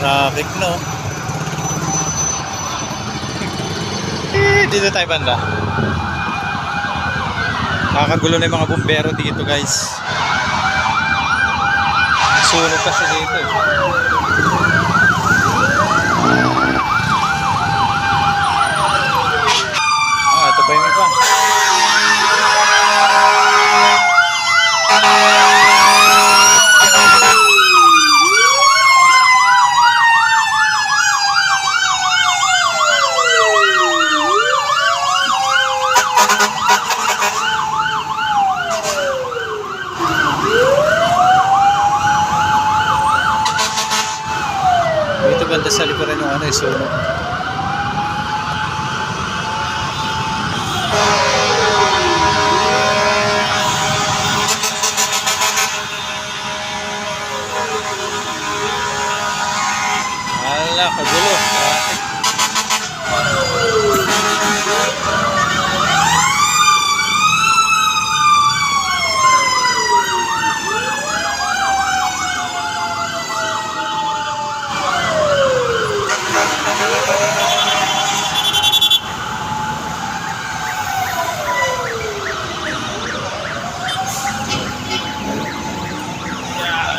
Traffic no. Eh, dito tayo banda. Nakakagulo na yung mga bumbero dito guys. Sunog kasi dito eh. Ah, ito pa yung iba. Dito banda sa likuran yung ano, eh, sunog. Ala, kagulo. Traffic.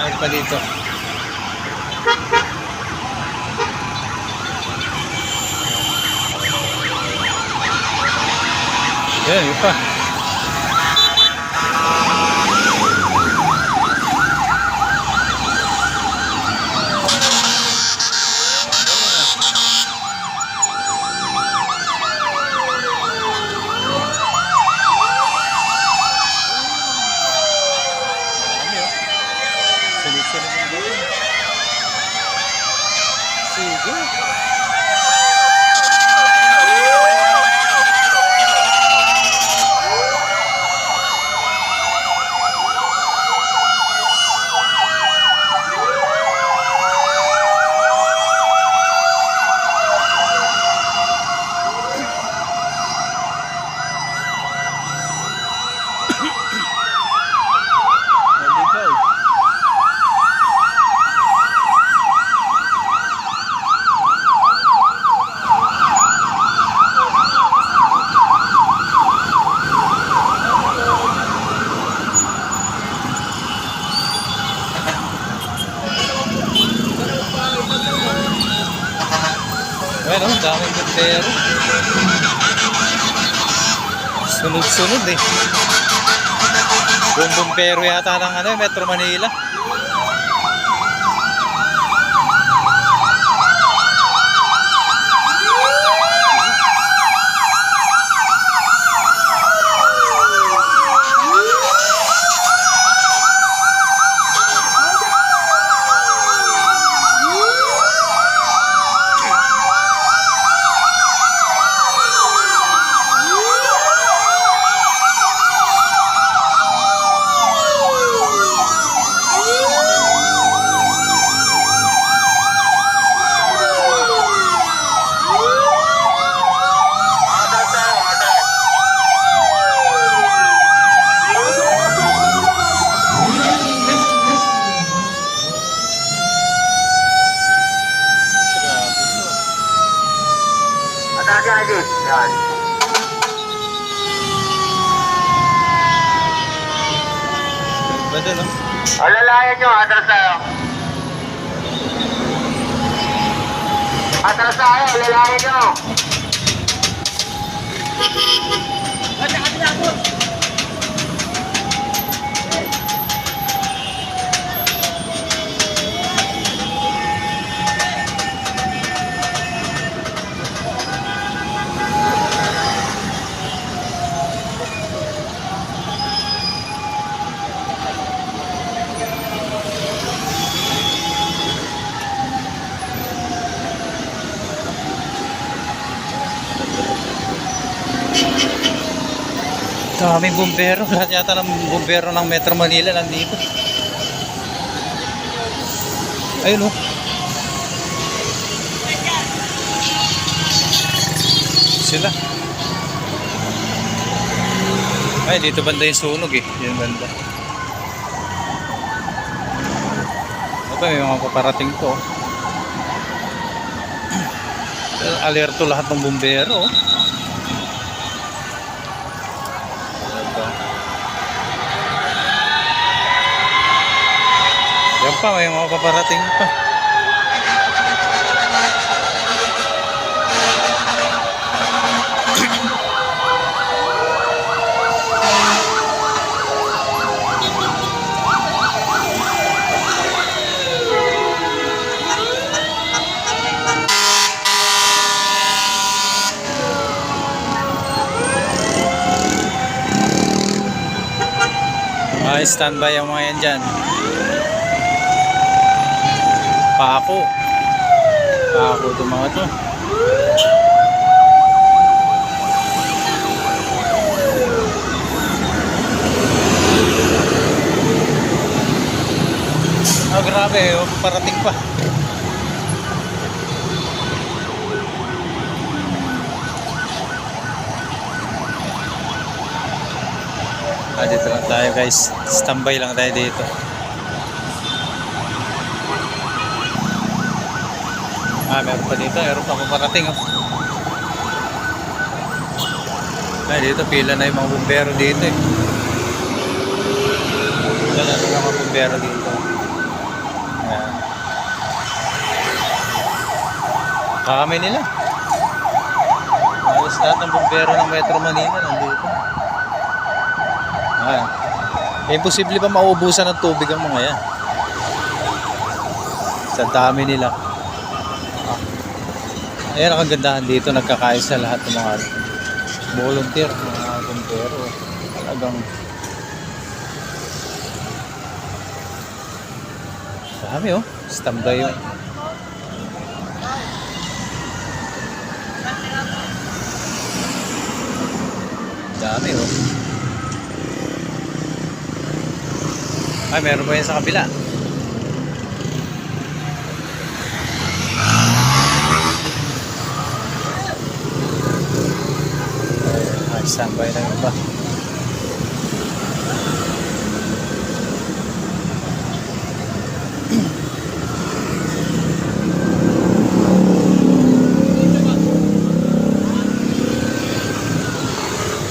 Ay pa dito. Yan, yun pa. Marami, oh. Sunod-sunod yung gawin. Sige. Nandito eh. Bueno, daming buntero. Sunod-sunod eh. Bumpero yata ng ano, Metro Manila. Atagagin. Yan. No? Alalayan nyo, atras tayo. Atras tayo, alalayan nyo. Daming bumbero. Lahat yata ng bumbero ng Metro Manila nandito. Ayun oh. Sila. Ay, dito banda yung sunog eh. Yung banda. Ito, may mga paparating to. oh. alerto lahat ng bumbero. oh. Ito. Yan pa, may mga paparating pa. Standby ang mga yan dyan. Pako. Pako itong mga to. Ah, grabe. oh, Parating pa. Ah, dito lang tayo guys. Standby lang tayo dito. Ah, meron pa dito. Meron pa paparating. Oh. Ay, dito pila na yung mga bumbero dito eh. Pila na yung mga bumbero dito. Ayan. Nila. Halos lahat ng bumbero ng Metro Manila nandito. Ah. Eh, imposible pa maubusan ng tubig ang mga yan. Sa dami nila. Ayan ang kagandahan dito, nagkakaisa lahat ng mga volunteer, mga bumbero. Talagang dami oh. Standby yun. Dami oh. Ay, meron pa yan sa kabila. Ay, standby na yun ba?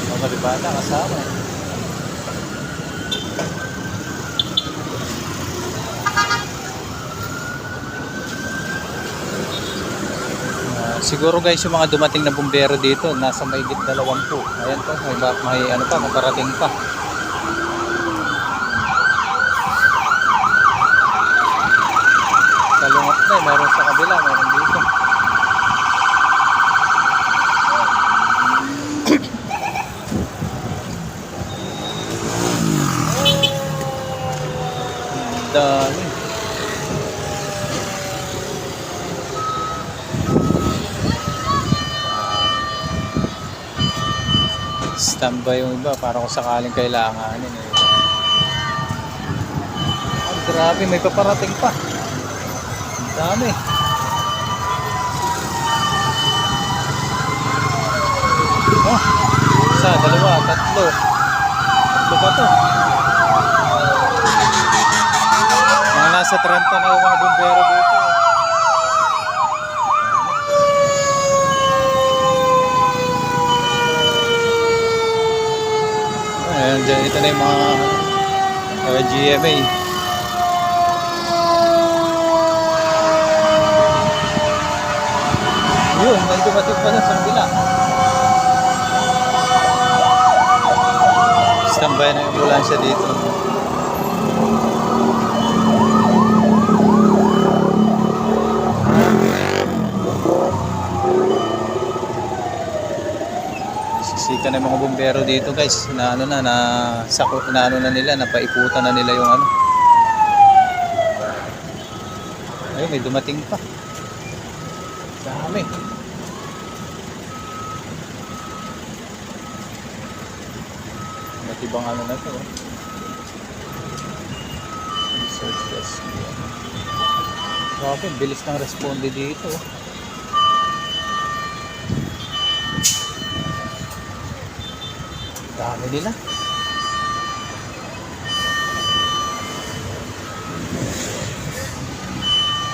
Mga kalibata kasama eh. Ah, siguro guys yung mga dumating na bumbero dito nasa dalawang po ayan po may, may ano pa may parating pa. Sa lungat na eh, meron sa kabila meron dito. Dami standby yung iba para kung sakaling kailanganin eh. Ang grabe, may paparating pa. Ang dami. Oh, isa, dalawa, tatlo. Tatlo pa to. Mga nasa 30 na yung mga bumbero dito. Ayan, dyan, ito na yung mga uh, GMA. Yun, may dumating pa na sa kabila. Standby na yung ambulansya dito. Sisika na yung mga bumbero dito guys na ano na na sako na ano na nila napaikutan na nila yung ano. Ayun, may dumating pa. Dami. Ba't ibang ano na to? oh? Research rescue. Grabe, bilis ng responde dito. oh. Dami nila.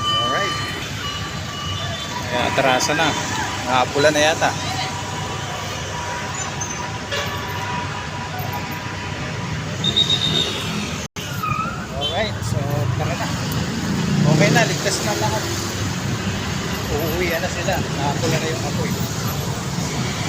Alright. Kaya atrasa na. Nakapula na yata.